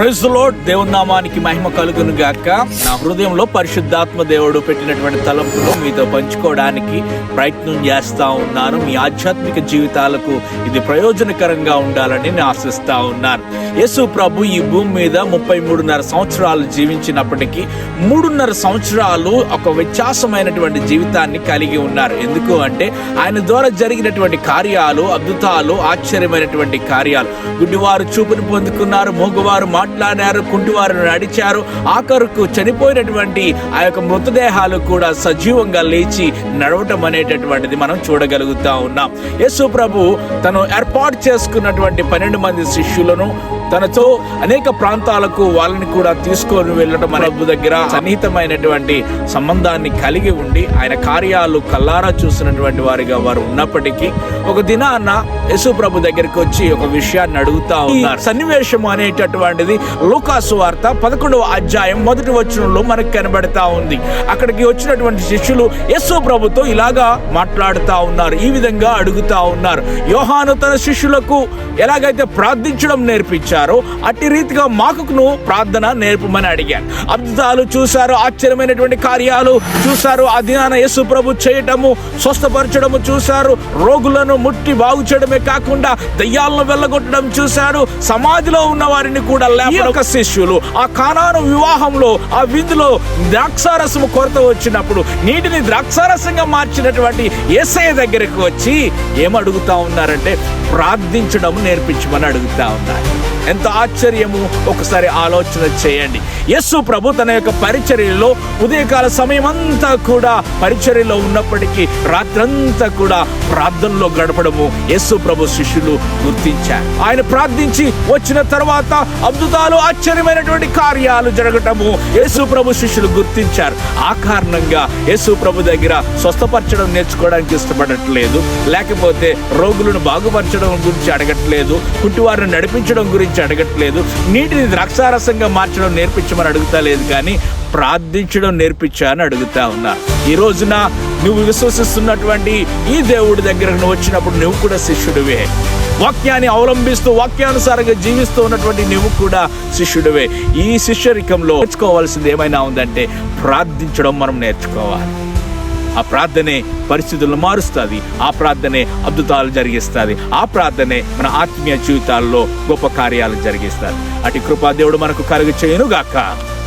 Praise load దేవుని నామానికి మహిమ కలుగును గాక. నా హృదయంలో పరిశుద్ధాత్మ దేవుడు పెట్టినటువంటి తలంపులు మీతో పంచుకోవడానికి ప్రయత్నం చేస్తా ఉన్నాను. మీ ఆధ్యాత్మిక జీవితాలకు ఇది ప్రయోజనకరంగా ఉండాలని నేను ఆశిస్తా ఉన్నాను. యేసు ప్రభు ఈ భూమి మీద ముప్పై మూడున్నర సంవత్సరాలు జీవించినప్పటికీ మూడున్నర సంవత్సరాలు ఒక వ్యత్యాసమైనటువంటి జీవితాన్ని కలిగి ఉన్నారు. ఎందుకు అంటే ఆయన ద్వారా జరిగినటువంటి కార్యాలు అద్భుతాలు ఆశ్చర్యమైనటువంటి కార్యాలు గుడ్డివారు చూపును పొందుకున్నారు మూగవారు మాట్లాడారు కుంటివారు నడిచారు ఆఖరుకు చనిపోయినటువంటి ఆ యొక్క మృతదేహాలు కూడా సజీవంగా లేచి నడవటం అనేటటువంటిది మనం చూడగలుగుతా ఉన్నాం. యేసు ప్రభు తను ఏర్పాటు చేసుకున్నటువంటి పన్నెండు మంది శిష్యులను తనతో అనేక ప్రాంతాలకు వాళ్ళని కూడా తీసుకొని వెళ్ళడం మన ప్రభు దగ్గర సన్నిహితమైనటువంటి సంబంధాన్ని కలిగి ఉండి ఆయన కార్యాలు కల్లారా చూసినటువంటి వారిగా వారు ఉన్నప్పటికీ ఒక దినాన్న యేసు ప్రభు దగ్గరికి వచ్చి ఒక విషయాన్ని అడుగుతా ఉన్నారు. సన్నివేశం అనేటటువంటిది లూకాసు వార్త పదకొండవ అధ్యాయం మొదటి వచనంలో మనకు కనబడతా ఉంది. అక్కడికి వచ్చినటువంటి శిష్యులు యేసు ప్రభుతో ఇలాగా మాట్లాడుతా ఉన్నారు. ఈ విధంగా అడుగుతా ఉన్నారు. యోహాను తన శిష్యులకు ఎలాగైతే ప్రార్థించడం నేర్పించారో అట్టి రీతిగా మాకును ప్రార్థన నేర్పమని అడిగారు. అద్భుతాలు చూశారు ఆశ్చర్యమైనటువంటి కార్యాలు చూశారు ఆ దినాన యేసు ప్రభు చేయటము స్వస్థపరచడము చూశారు రోగులను ముట్టి బాగు చేయడమే కాకుండా దయ్యాలను వెళ్ళగొట్టడం చూశారు సమాధిలో ఉన్న వారిని కూడా లేక శిష్యులు ఆ కానాను వివాహంలో ఆ విందులో ద్రాక్షారసము కొరత వచ్చినప్పుడు నీటిని ద్రాక్షారసంగా మార్చినటువంటి ఏసయ్య దగ్గరికి వచ్చి ఏమడుగుతా ఉన్నారంటే ప్రార్థించడం నేర్పించమని అడుగుతా ఉన్నాను. ఎంత ఆశ్చర్యము? ఒకసారి ఆలోచన చేయండి. యస్సు ప్రభు తన యొక్క పరిచర్యలో ఉదయకాల సమయం అంతా కూడా పరిచర్యలో ఉన్నప్పటికీ రాత్రంతా కూడా ప్రార్థనలో గడపడము యస్సు ప్రభు శిష్యులు గుర్తించారు. ఆయన ప్రార్థించి వచ్చిన తర్వాత అద్భుతాలు ఆశ్చర్యమైనటువంటి కార్యాలు జరగటము యేసు ప్రభు శిష్యులు గుర్తించారు. ఆ కారణంగా యేసు ప్రభు దగ్గర స్వస్థపరచడం నేర్చుకోవడానికి ఇష్టపడట్లేదు. లేకపోతే రోగులను బాగుపరచడం గురించి అడగట్లేదు. కుంటివారిని నడిపించడం గురించి అడగట్లేదు. నీటిని ద్రాక్షారసంగా మార్చడం నేర్పించమని అడుగుతా లేదు కానీ ప్రార్థించడం నేర్పించా అని అడుగుతా ఉన్నా. ఈ రోజున నువ్వు విశ్వసిస్తున్నటువంటి ఈ దేవుడి దగ్గరకు నువ్వు వచ్చినప్పుడు నువ్వు కూడా శిష్యుడివే. వాక్యాన్ని అవలంబిస్తూ వాక్యానుసారంగా జీవిస్తూ ఉన్నటువంటి నువ్వు కూడా శిష్యుడివే. ఈ శిష్యరికంలో నేర్చుకోవాల్సింది ఏమైనా ఉందంటే ప్రార్థించడం మనం నేర్చుకోవాలి. ఆ ప్రార్థనే పరిస్థితులను మారుస్తుంది. ఆ ప్రార్థనే అద్భుతాలు జరిగిస్తుంది. ఆ ప్రార్థనే మన ఆత్మీయ జీవితాల్లో గొప్ప కార్యాలు జరిగిస్తుంది. అటు కృపా దేవుడు మనకు కలుగు చేయనుగాక గాక